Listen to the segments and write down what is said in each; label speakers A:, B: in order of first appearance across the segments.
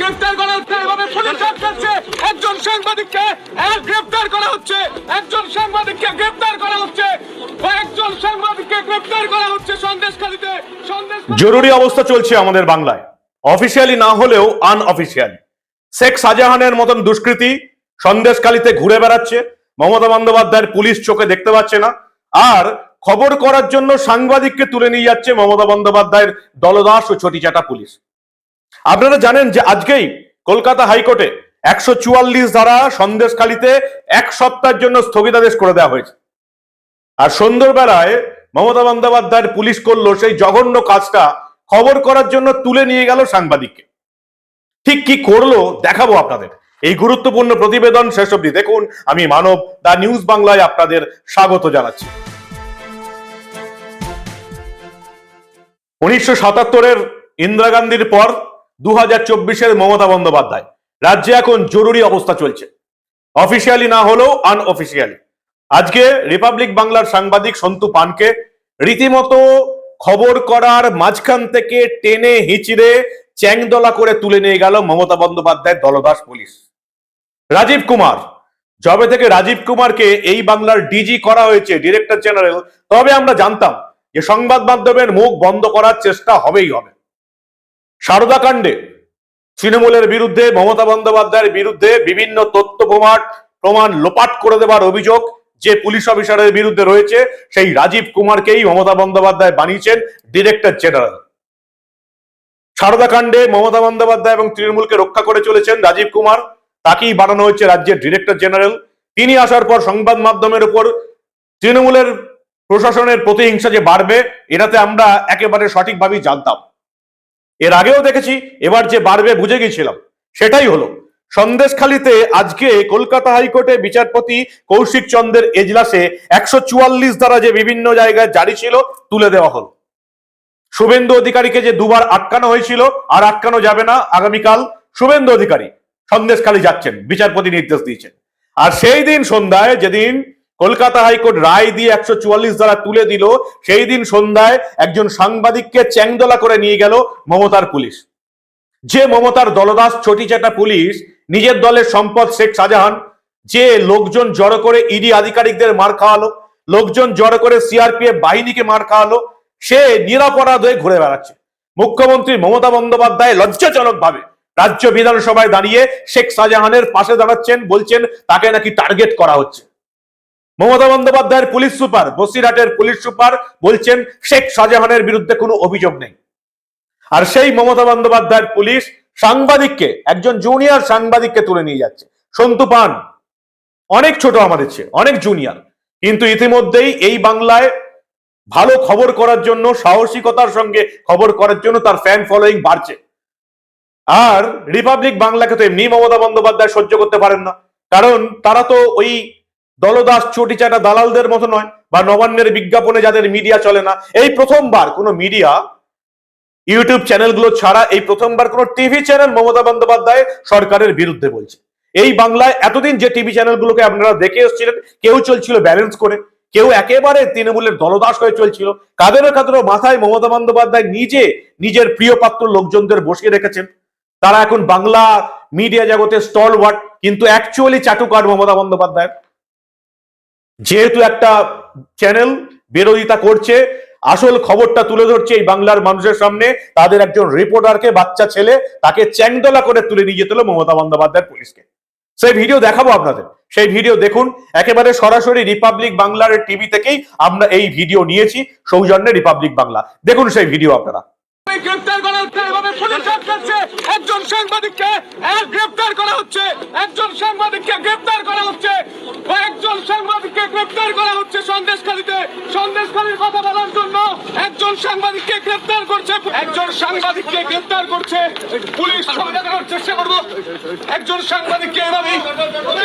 A: গ্রেফতার এভাবে পুলিশ আটকাচ্ছে একজন সাংবাদিককে গ্রেফতার করা হচ্ছে, একজন সাংবাদিককে গ্রেফতার করা হচ্ছে সাংবাদিককে গ্রেফতার করা হচ্ছে
B: জরুরি অবস্থা চলছে আমাদের বাংলায়। অফিসিয়ালি না হলেও আনঅফিসিয়ালি শেখ শাহজাহানের মতন দুষ্কৃতী সন্দেশকালীতে ঘুরে বেড়াচ্ছে। মমতা বন্দ্যোপাধ্যায়ের পুলিশ চোখে দেখতে পাচ্ছে না। আর খবর করার জন্য সাংবাদিককে তুলে নিয়ে যাচ্ছে মমতা বন্দ্যোপাধ্যায়ের দলদাস ও ছটিচাটা পুলিশ। আপনারা জানেন যে আজকেই কলকাতা হাইকোর্টে একশো চুয়াল্লিশ ধারা সন্দেশখালীতে এক সপ্তাহের জন্য স্থগিতাদেশ করে দেওয়া হয়েছে। আর সন্ধ্যাবেলায় মমতা বন্দ্যোপাধ্যায়ের পুলিশ করল সেই জঘন্য কাজটা খবর করার জন্য তুলে নিয়ে গেল সাংবাদিককে। ঠিক কি করল দেখাবো আপনাদের। এই গুরুত্বপূর্ণ প্রতিবেদন শেষ অবধি দেখুন। আমি মানব, দা নিউজ বাংলায় আপনাদের স্বাগত জানাচ্ছি। উনিশশো সাতাত্তরের ইন্দিরা গান্ধীর পর দু হাজার চব্বিশের মমতা বন্দ্যোপাধ্যায়। রাজ্যে এখন জরুরি অবস্থা চলছে। অফিসিয়ালি না হলেও আনঅফিসিয়ালি আজকে রিপাবলিক বাংলার সাংবাদিক সন্তু পানকে রীতিমতো খবর করার মাঝখান থেকে টেনে হিচড়ে চ্যাংদলা করে তুলে নিয়ে গেল মমতা বন্দ্যোপাধ্যায়ের দলদাস পুলিশ। রাজীব কুমার, যবে থেকে রাজীব কুমারকে এই বাংলার ডিজি করা হয়েছে ডিরেক্টর জেনারেল তবে আমরা জানতাম যে সংবাদ মাধ্যমের মুখ বন্ধ করার চেষ্টা হবেই হবে। কাণ্ডে তৃণমূলের বিরুদ্ধে, মমতা বন্দ্যোপাধ্যায়ের বিরুদ্ধে বিভিন্ন তথ্য প্রমাণ প্রমাণ লোপাট করে দেওয়ার অভিযোগ যে পুলিশ অফিসারের বিরুদ্ধে রয়েছে, সেই রাজীব কুমারকেই মমতা বন্দ্যোপাধ্যায় বানিয়েছেন ডিরেক্টর জেনারেল। সারদা কাণ্ডে মমতা বন্দ্যোপাধ্যায় এবং তৃণমূলকে রক্ষা করে চলেছেন রাজীব কুমার, তাকেই বানানো হয়েছে রাজ্যের ডিরেক্টর জেনারেল। তিনি আসার পর সংবাদ মাধ্যমের উপর তৃণমূলের প্রশাসনের প্রতিহিংসা যে বাড়বে, এটাতে আমরা একেবারে সঠিকভাবেই জানতাম। এর আগেও দেখেছি, এবার যে বাড়বে বুঝে গেছিলাম সেটাই হলো, সন্দেশখালীতে আজকে কলকাতা হাইকোর্টে বিচারপতি কৌশিক চন্দ্রের এজলাসে একশো চুয়াল্লিশ দ্বারা যে বিভিন্ন জায়গায় জারি ছিল, তুলে দেওয়া হলো। শুভেন্দু অধিকারীকে যে দুবার আটকানো হয়েছিল, আর আটকানো যাবে না আগামীকাল শুভেন্দু অধিকারী সন্দেশখালী যাচ্ছেন, বিচারপতি নির্দেশ দিয়েছেন। আর সেই দিন সন্ধ্যায়, যেদিন কলকাতা হাইকোর্ট রায় দিয়ে একশো চুয়াল্লিশ দ্বারা তুলে দিল। সেই দিন সন্ধ্যায় একজন সাংবাদিককে চ্যাংদোলা করে নিয়ে গেল মমতার পুলিশ। যে মমতার দলদাস ছটিচাটা পুলিশ, নিজের দলের সম্পদ শেখ শাহজাহান, যে লোকজন জড়ো করে ইডি আধিকারিকদের মার খাওয়ালো, লোকজন জড়ো করে সিআরপিএফ বাহিনীকে মার খাওয়ালো, সে নিরাপরাধ হয়ে ঘুরে বেড়াচ্ছে। মুখ্যমন্ত্রী মমতা বন্দ্যোপাধ্যায় লজ্জাজনক ভাবে রাজ্য বিধানসভায় দাঁড়িয়ে শেখ শাহজাহানের পাশে দাঁড়াচ্ছেন, বলছেন তাকে নাকি টার্গেট করা হচ্ছে। মমতা বন্দ্যোপাধ্যায়ের পুলিশ সুপার, বসিরহাটের পুলিশ সুপার বলছেন, শেখ শাহজাহানের বিরুদ্ধে কোনো অভিযোগ নেই। আর সেই মমতা বন্দ্যোপাধ্যায়ের পুলিশ সাংবাদিককে, একজন জুনিয়র সাংবাদিককে তুলে নিয়ে যাচ্ছে। সন্তু পান, অনেক ছোট আমাদের চেয়ে, অনেক জুনিয়র। কিন্তু ইতিমধ্যেই এই বাংলায় ভালো খবর করার জন্য, সাহসিকতার সঙ্গে খবর করার জন্য তার ফ্যান ফলোয়িং বাড়ছে। আর রিপাবলিক বাংলাকে তো এমনি মমতা বন্দ্যোপাধ্যায় সহ্য করতে পারেন না। কারণ তারা তো ওই দলদাস চটিচাটা দালালদের মতো নয়, বা নবান্নের বিজ্ঞাপনে যাদের মিডিয়া চলে না। এই প্রথমবার কোনো মিডিয়া ইউটিউব চ্যানেলগুলো ছাড়া এই প্রথমবার কোনো টিভি চ্যানেল মমতা বন্দ্যোপাধ্যায় সরকারের বিরুদ্ধে বলছে। এই বাংলায় এতদিন যে টিভি চ্যানেলগুলোকে আপনারা দেখে এসেছিলেন, কেউ চলছিল ব্যালেন্স করে, কেউ একেবারে তৃণমূলের দলদাস হয়ে চলছিল। কাদেরও কাদেরও মাথায় মমতা বন্দ্যোপাধ্যায় নিজে নিজের প্রিয় পাত্র লোকজনদের বসিয়ে রেখেছেন। তারা এখন বাংলা মিডিয়া জগতে স্টল ওয়ার্ড কিন্তু অ্যাকচুয়ালি চাটুকার মমতা বন্দ্যোপাধ্যায়। যেহেতু একটা চ্যানেল বিরোধিতা করছে, আসল খবরটা তুলে ধরছে এই বাংলার মানুষের সামনে, তাদের একজন রিপোর্টারকে বাচ্চা ছেলে, তাকে চ্যাংদোলা করে তুলে নিয়ে যেতে মমতা বন্দ্যোপাধ্যায়ের পুলিশকে। সেই ভিডিও দেখাবো আপনাদের। সেই ভিডিও দেখুন, একেবারে সরাসরি রিপাবলিক বাংলার টিভি থেকেই আমরা এই ভিডিও নিয়েছি, সৌজন্যে রিপাবলিক বাংলা। দেখুন সেই ভিডিও আপনারা।
A: একজন সাংবাদিককে গ্রেফতার করা হচ্ছে, একজন সাংবাদিককে গ্রেফতার করা হচ্ছে। কয়েকজন সাংবাদিককে গ্রেফতার করা হচ্ছে সন্দেশখালীতে? সন্দেশখালীর কথা বলার জন্য একজন সাংবাদিককে গ্রেফতার করছে। একজন সাংবাদিককে গ্রেফতার করছে। পুলিশ দেখানোর চেষ্টা করব। একজন সাংবাদিককে এভাবেই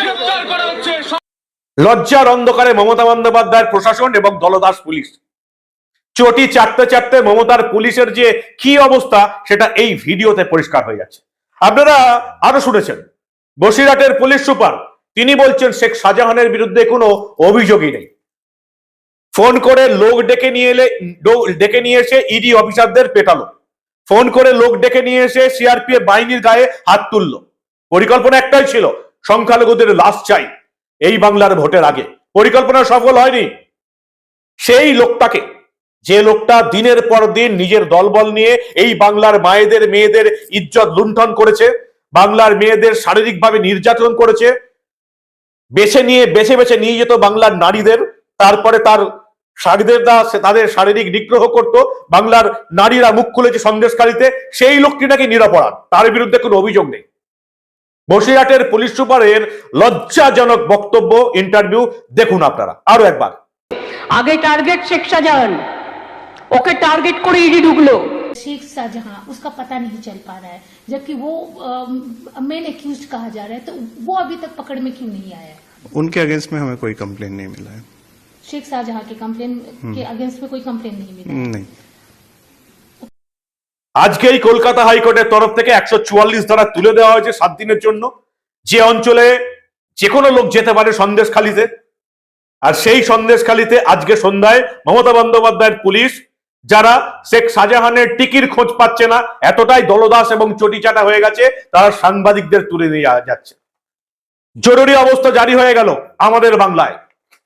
A: গ্রেফতার করা হচ্ছে।
B: লজ্জার অন্ধকারে মমতা বন্দ্যোপাধ্যায়ের প্রশাসন এবং দলদাস পুলিশ। চটি চাটতে চাটতে মমতার পুলিশের যে কি অবস্থা, সেটা এই ভিডিওতে পরিষ্কার হয়ে যাচ্ছে। আপনারা আরও শুনেছেন। বসিরহাটের পুলিশ সুপার তিনি বলছেন শেখ শাহজাহানের বিরুদ্ধে কোনো অভিযোগই নেই। ফোন করে লোক ডেকে নিয়ে এলে ডেকে নিয়ে এসে ইডি অফিসারদের পেটালো। ফোন করে লোক ডেকে নিয়ে এসে সিআরপিএফ বাহিনীর গায়ে হাত তুললো। পরিকল্পনা একটাই ছিল, সংখ্যালঘুদের লাশ চাই, এই বাংলার ভোটের আগে। পরিকল্পনা সফল হয়নি। সেই লোকটাকে, যে লোকটা দিনের পর দিন নিজের দলবল নিয়ে এই বাংলার মায়েদের, মেয়েদের ইজ্জত লুণ্ঠন করেছে, বাংলার মেয়েদের শারীরিকভাবে নির্যাতন করেছে বেছে নিয়ে, বেছে বেছে নিয়ে যেত বাংলার নারীদের। তারপরে তার শাড়িদের তাদের শারীরিক নিগ্রহ করত। বাংলার নারীরা মুখ খুলেছে সন্দেশকারীতে। সেই লোকটি নাকি নিরাপরাধ। তার বিরুদ্ধে কোনো অভিযোগ নেই। বসিরহাটের পুলিশ সুপারের লজ্জাজনক বক্তব্য, ইন্টারভিউ দেখুন আপনারা। আরও একবার।
C: আগে target Sheikh Shahjahan okay target করে ইডি ঢুকলো
D: शेख शाहजहां उसका पता नहीं चल पा रहा है जबकि वो मेन एक्यूज कहा जा रहा है तो वो अभी तक पकड़ में क्यों नहीं आया है
E: उनके अगेंस्ट में हमें कोई कंप्लेन नहीं मिला है
D: शेख शाहजहां के कंप्लेन के अगेंस्ट में कोई कंप्लेन नहीं मिला
E: नहीं
B: আজকেই কলকাতা হাইকোর্টের তরফ থেকে একশো চুয়াল্লিশ ধারা তুলে দেওয়া হয়েছে সাত দিনের জন্য যে অঞ্চলে যে কোনো লোক যেতে পারে সন্দেশখালিতে আর সেই সন্দেশখালিতে আজকে সন্ধ্যায় মমতা বন্দ্যোপাধ্যায়ের পুলিশ যারা শেখ শাহজাহানের টিকির খোঁজ পাচ্ছে না, এতটাই দলদাস এবং চটিচাটা হয়ে গেছে, তারা সাংবাদিকদের তুলে নিয়ে যাচ্ছে। জরুরি অবস্থা জারি হয়ে গেল আমাদের বাংলায়।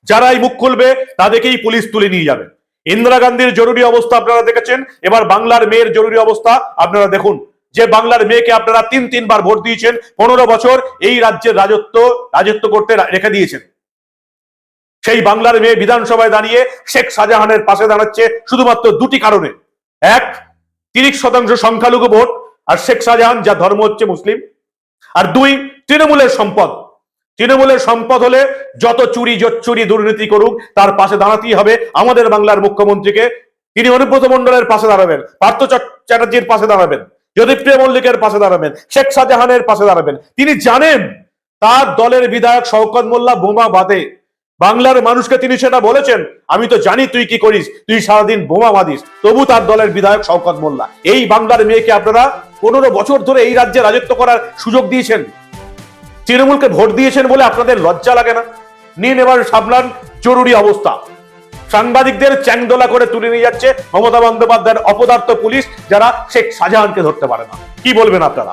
B: যারাই মুখ খুলবে, তাদেরকেই পুলিশ তুলে নিয়ে যাবে। ইন্দিরা গান্ধীর জরুরি অবস্থা আপনারা দেখেছেন, এবার বাংলার মেয়ের জরুরি অবস্থা আপনারা দেখুন। যে বাংলার মেয়েকে আপনারা তিন তিনবার ভোট দিয়েছেন, পনেরো বছর এই রাজ্যের রাজত্ব রাজত্ব করতে রেখে দিয়েছেন। সেই বাংলার মেয়ে বিধানসভায় দাঁড়িয়ে শেখ শাহজাহানের পাশে দাঁড়াচ্ছে শুধুমাত্র দুটি কারণে। এক, তিরিশ শতাংশ সংখ্যালঘু ভোট, আর শেখ শাহজাহান যা ধর্ম হচ্ছে মুসলিম। আর দুই, তৃণমূলের সম্পদ। তৃণমূলের সম্পদ হলে যত চুরি চুরি দুর্নীতি করুক, তার পাশে দাঁড়াতেই হবে আমাদের বাংলার মুখ্যমন্ত্রীকে। তিনি অনুব্রত মন্ডলের পাশে দাঁড়াবেন, পার্থ চ্যাটার্জির পাশে দাঁড়াবেন জ্যোতিপ্রিয় মল্লিকের পাশে দাঁড়াবেন, শেখ শাহজাহানের পাশে দাঁড়াবেন। তিনি জানেন, তার দলের বিধায়ক শওকত মোল্লা বোমা বাদে বাংলার মানুষকে তিনি সেটা বলেছেন, আমি তো জানি তুই কি করিস, তুই সারাদিন বোমা বাঁধিস, তবু তার দলের বিধায়ক শওকত মোল্লা। এই বাংলার মেয়েকে আপনারা পনেরো বছর ধরে এই রাজ্যে রাজত্ব করার সুযোগ দিয়েছেন। তৃণমূলকে ভোট দিয়েছেন বলে আপনাদের লজ্জা লাগে না? নিন এবার সামলান জরুরি অবস্থা। সাংবাদিকদের চ্যাংদোলা করে তুলে নিয়ে যাচ্ছে মমতা বন্দ্যোপাধ্যায়ের অপদার্থ পুলিশ, যারা শেখ শাহজাহানকে ধরতে পারে না। কি বলবেন আপনারা?